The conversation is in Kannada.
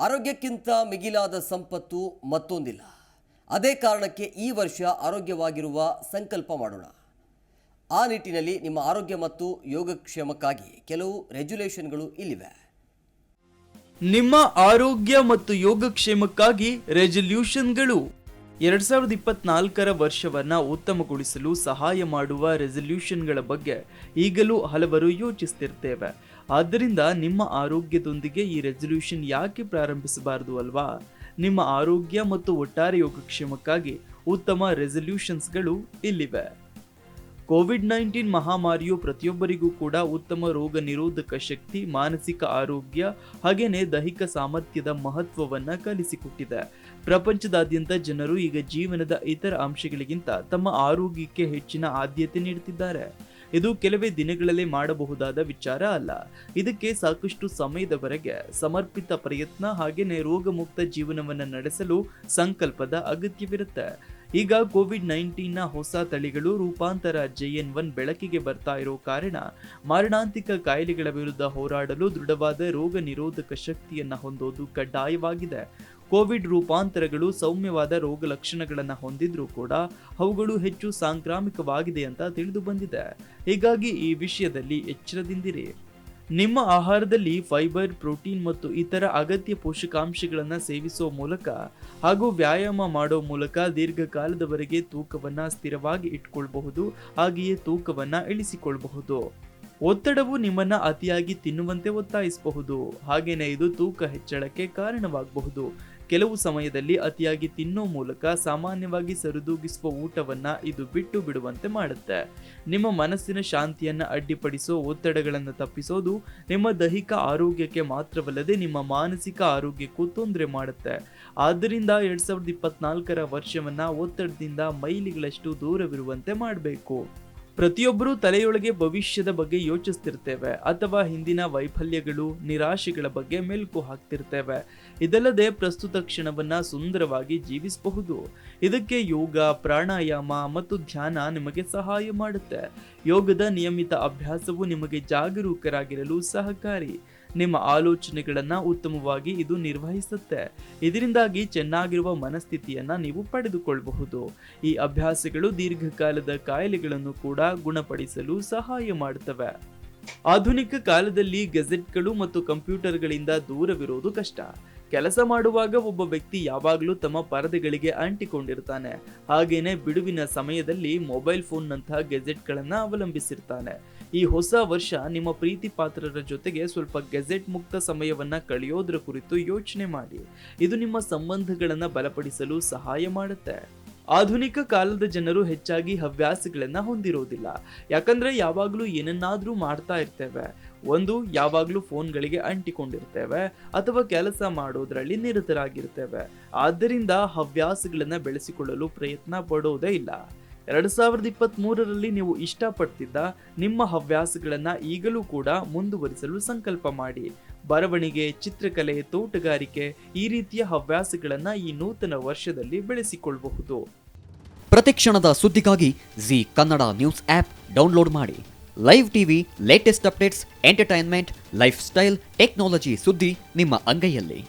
ಆರೋಗ್ಯಕ್ಕಿಂತ ಮಿಗಿಲಾದ ಸಂಪತ್ತು ಮತ್ತೊಂದಿಲ್ಲ. ಅದೇ ಕಾರಣಕ್ಕೆ ಈ ವರ್ಷ ಆರೋಗ್ಯವಾಗಿರುವ ಸಂಕಲ್ಪ ಮಾಡೋಣ. ಆ ನಿಟ್ಟಿನಲ್ಲಿ ನಿಮ್ಮ ಆರೋಗ್ಯ ಮತ್ತು ಯೋಗಕ್ಷೇಮಕ್ಕಾಗಿ ಕೆಲವು ರೆಗ್ಯುಲೇಷನ್ಗಳು ಇಲ್ಲಿವೆ. ನಿಮ್ಮ ಆರೋಗ್ಯ ಮತ್ತು ಯೋಗಕ್ಷೇಮಕ್ಕಾಗಿ ರೆಸಲ್ಯೂಷನ್ಗಳು. ಎರಡ್ ಸಾವಿರದ ಇಪ್ಪತ್ನಾಲ್ಕರ ವರ್ಷವನ್ನು ಉತ್ತಮಗೊಳಿಸಲು ಸಹಾಯ ಮಾಡುವ ರೆಸಲ್ಯೂಷನ್ಗಳ ಬಗ್ಗೆ ಈಗಲೂ ಹಲವರು ಯೋಚಿಸ್ತಿರ್ತೇವೆ. ಆದ್ದರಿಂದ ನಿಮ್ಮ ಆರೋಗ್ಯದೊಂದಿಗೆ ಈ ರೆಸಲ್ಯೂಷನ್ ಯಾಕೆ ಪ್ರಾರಂಭಿಸಬಾರದು ಅಲ್ವಾ? ನಿಮ್ಮ ಆರೋಗ್ಯ ಮತ್ತು ಒಟ್ಟಾರೆ ಯೋಗಕ್ಷೇಮಕ್ಕಾಗಿ ಉತ್ತಮ ರೆಸೊಲ್ಯೂಷನ್ಸ್ಗಳು ಇಲ್ಲಿವೆ. ಕೋವಿಡ್ ನೈನ್ಟೀನ್ ಮಹಾಮಾರಿಯು ಪ್ರತಿಯೊಬ್ಬರಿಗೂ ಕೂಡ ಉತ್ತಮ ರೋಗ ನಿರೋಧಕ ಶಕ್ತಿ, ಮಾನಸಿಕ ಆರೋಗ್ಯ ಹಾಗೆಯೇ ದೈಹಿಕ ಸಾಮರ್ಥ್ಯದ ಮಹತ್ವವನ್ನು ಕಲಿಸಿಕೊಟ್ಟಿದೆ. ಪ್ರಪಂಚದಾದ್ಯಂತ ಜನರು ಈಗ ಜೀವನದ ಇತರ ಅಂಶಗಳಿಗಿಂತ ತಮ್ಮ ಆರೋಗ್ಯಕ್ಕೆ ಹೆಚ್ಚಿನ ಆದ್ಯತೆ ನೀಡುತ್ತಿದ್ದಾರೆ. ಇದು ಕೆಲವೇ ದಿನಗಳಲ್ಲಿ ಮಾಡಬಹುದಾದ ವಿಚಾರ ಅಲ್ಲ. ಇದಕ್ಕೆ ಸಾಕಷ್ಟು ಸಮಯದವರೆಗೆ ಸಮರ್ಪಿತ ಪ್ರಯತ್ನ ಹಾಗೇನೆ ರೋಗಮುಕ್ತ ಜೀವನವನ್ನು ನಡೆಸಲು ಸಂಕಲ್ಪದ ಅಗತ್ಯವಿರುತ್ತೆ. ಈಗ ಕೋವಿಡ್ ನೈನ್ಟೀನ್ನ ಹೊಸ ತಳಿಗಳು ರೂಪಾಂತರ ಜೆಎನ್ ಒನ್ ಬೆಳಕಿಗೆ ಬರ್ತಾ ಇರೋ ಕಾರಣ ಮಾರಣಾಂತಿಕ ಕಾಯಿಲೆಗಳ ವಿರುದ್ಧ ಹೋರಾಡಲು ದೃಢವಾದ ರೋಗ ನಿರೋಧಕ ಶಕ್ತಿಯನ್ನು ಹೊಂದೋದು ಕಡ್ಡಾಯವಾಗಿದೆ. ಕೋವಿಡ್ ರೂಪಾಂತರಗಳು ಸೌಮ್ಯವಾದ ರೋಗ ಲಕ್ಷಣಗಳನ್ನು ಹೊಂದಿದ್ರೂ ಕೂಡ ಅವುಗಳು ಹೆಚ್ಚು ಸಾಂಕ್ರಾಮಿಕವಾಗಿದೆ ಅಂತ ತಿಳಿದು ಬಂದಿದೆ. ಹೀಗಾಗಿ ಈ ವಿಷಯದಲ್ಲಿ ಎಚ್ಚರದಿಂದಿರಿ. ನಿಮ್ಮ ಆಹಾರದಲ್ಲಿ ಫೈಬರ್, ಪ್ರೋಟೀನ್ ಮತ್ತು ಇತರ ಅಗತ್ಯ ಪೋಷಕಾಂಶಗಳನ್ನು ಸೇವಿಸುವ ಮೂಲಕ ಹಾಗೂ ವ್ಯಾಯಾಮ ಮಾಡೋ ಮೂಲಕ ದೀರ್ಘಕಾಲದವರೆಗೆ ತೂಕವನ್ನು ಸ್ಥಿರವಾಗಿ ಇಟ್ಕೊಳ್ಬಹುದು, ಹಾಗೆಯೇ ತೂಕವನ್ನು ಇಳಿಸಿಕೊಳ್ಳಬಹುದು ಒತ್ತಡವು ನಿಮ್ಮನ್ನ ಅತಿಯಾಗಿ ತಿನ್ನುವಂತೆ ಒತ್ತಾಯಿಸಬಹುದು. ಹಾಗೆಯೇ ಇದು ತೂಕ ಹೆಚ್ಚಳಕ್ಕೆ ಕಾರಣವಾಗಬಹುದು. ಕೆಲವು ಸಮಯದಲ್ಲಿ ಅತಿಯಾಗಿ ತಿನ್ನೋ ಮೂಲಕ ಸಾಮಾನ್ಯವಾಗಿ ಸರಿದೂಗಿಸುವ ಊಟವನ್ನ ಇದು ಬಿಟ್ಟು ಬಿಡುವಂತೆ ಮಾಡುತ್ತೆ. ನಿಮ್ಮ ಮನಸ್ಸಿನ ಶಾಂತಿಯನ್ನ ಅಡ್ಡಿಪಡಿಸೋ, ಒತ್ತಡಗಳನ್ನು ತಪ್ಪಿಸೋದು ನಿಮ್ಮ ದೈಹಿಕ ಆರೋಗ್ಯಕ್ಕೆ ಮಾತ್ರವಲ್ಲದೆ ನಿಮ್ಮ ಮಾನಸಿಕ ಆರೋಗ್ಯಕ್ಕೂ ತೊಂದರೆ ಮಾಡುತ್ತೆ. ಆದ್ದರಿಂದ ಎರಡ್ ಸಾವಿರದ ಇಪ್ಪತ್ನಾಲ್ಕರ ವರ್ಷವನ್ನ ಒತ್ತಡದಿಂದ ಮೈಲಿಗಳಷ್ಟು ದೂರವಿರುವಂತೆ ಮಾಡಬೇಕು. ಪ್ರತಿಯೊಬ್ಬರೂ ತಲೆಯೊಳಗೆ ಭವಿಷ್ಯದ ಬಗ್ಗೆ ಯೋಚಿಸ್ತಿರ್ತೇವೆ ಅಥವಾ ಹಿಂದಿನ ವೈಫಲ್ಯಗಳು, ನಿರಾಶೆಗಳ ಬಗ್ಗೆ ಮೆಲುಕು ಹಾಕ್ತಿರ್ತೇವೆ. ಇದಲ್ಲದೆ ಪ್ರಸ್ತುತ ಕ್ಷಣವನ್ನ ಸುಂದರವಾಗಿ ಜೀವಿಸಬಹುದು. ಇದಕ್ಕೆ ಯೋಗ, ಪ್ರಾಣಾಯಾಮ ಮತ್ತು ಧ್ಯಾನ ನಿಮಗೆ ಸಹಾಯ ಮಾಡುತ್ತೆ. ಯೋಗದ ನಿಯಮಿತ ಅಭ್ಯಾಸವು ನಿಮಗೆ ಜಾಗರೂಕರಾಗಿರಲು ಸಹಕಾರಿ. ನಿಮ್ಮ ಆಲೋಚನೆಗಳನ್ನು ಉತ್ತಮವಾಗಿ ಇದು ನಿರ್ವಹಿಸುತ್ತೆ. ಇದರಿಂದಾಗಿ ಚೆನ್ನಾಗಿರುವ ಮನಸ್ಥಿತಿಯನ್ನ ನೀವು ಪಡೆದುಕೊಳ್ಳಬಹುದು ಈ ಅಭ್ಯಾಸಗಳು ದೀರ್ಘಕಾಲದ ಕಾಯಿಲೆಗಳನ್ನು ಕೂಡ ಗುಣಪಡಿಸಲು ಸಹಾಯ ಮಾಡುತ್ತವೆ ಆಧುನಿಕ ಕಾಲದಲ್ಲಿ ಗೆಜೆಟ್ಗಳು ಮತ್ತು ಕಂಪ್ಯೂಟರ್ಗಳಿಂದ ದೂರವಿರೋದು ಕಷ್ಟ. ಕೆಲಸ ಮಾಡುವಾಗ ಒಬ್ಬ ವ್ಯಕ್ತಿ ಯಾವಾಗಲೂ ತಮ್ಮ ಪರದೆಗಳಿಗೆ ಅಂಟಿಕೊಂಡಿರ್ತಾನೆ. ಹಾಗೇನೆ ಬಿಡುವಿನ ಸಮಯದಲ್ಲಿ ಮೊಬೈಲ್ ಫೋನ್ನಂತಹ ಗೆಜೆಟ್ಗಳನ್ನು ಅವಲಂಬಿಸಿರ್ತಾನೆ. ಈ ಹೊಸ ವರ್ಷ ನಿಮ್ಮ ಪ್ರೀತಿ ಪಾತ್ರರ ಜೊತೆಗೆ ಸ್ವಲ್ಪ ಗೆಜೆಟ್ ಮುಕ್ತ ಸಮಯವನ್ನ ಕಳೆಯೋದ್ರ ಕುರಿತು ಯೋಚನೆ ಮಾಡಿ. ಇದು ನಿಮ್ಮ ಸಂಬಂಧಗಳನ್ನು ಬಲಪಡಿಸಲು ಸಹಾಯ ಮಾಡುತ್ತೆ. ಆಧುನಿಕ ಕಾಲದ ಜನರು ಹೆಚ್ಚಾಗಿ ಹವ್ಯಾಸಗಳನ್ನ ಹೊಂದಿರೋದಿಲ್ಲ. ಯಾಕಂದ್ರೆ ಯಾವಾಗಲೂ ಏನನ್ನಾದ್ರೂ ಮಾಡ್ತಾ ಇರ್ತೇವೆ. ಒಂದು, ಯಾವಾಗಲೂ ಫೋನ್ಗಳಿಗೆ ಅಂಟಿಕೊಂಡಿರ್ತೇವೆ ಅಥವಾ ಕೆಲಸ ಮಾಡೋದ್ರಲ್ಲಿ ನಿರತರಾಗಿರ್ತೇವೆ. ಆದ್ದರಿಂದ ಹವ್ಯಾಸಗಳನ್ನ ಬೆಳೆಸಿಕೊಳ್ಳಲು ಪ್ರಯತ್ನ ಪಡೋದೇ ಇಲ್ಲ. ಎರಡ್ ಸಾವಿರದ ಇಪ್ಪತ್ತ್ ಮೂರರಲ್ಲಿ ನೀವು ಇಷ್ಟಪಡ್ತಿದ್ದ ನಿಮ್ಮ ಹವ್ಯಾಸಗಳನ್ನು ಈಗಲೂ ಕೂಡ ಮುಂದುವರಿಸಲು ಸಂಕಲ್ಪ ಮಾಡಿ. ಬರವಣಿಗೆ, ಚಿತ್ರಕಲೆ, ತೋಟಗಾರಿಕೆ ಈ ರೀತಿಯ ಹವ್ಯಾಸಗಳನ್ನು ಈ ನೂತನ ವರ್ಷದಲ್ಲಿ ಬೆಳೆಸಿಕೊಳ್ಳಬಹುದು ಪ್ರತಿಕ್ಷಣದ ಸುದ್ದಿಗಾಗಿ Zee Kannada news app download ಮಾಡಿ. Live TV latest updates entertainment lifestyle technology ಸುದ್ದಿ ನಿಮ್ಮ ಅಂಗೈಯಲ್ಲಿ.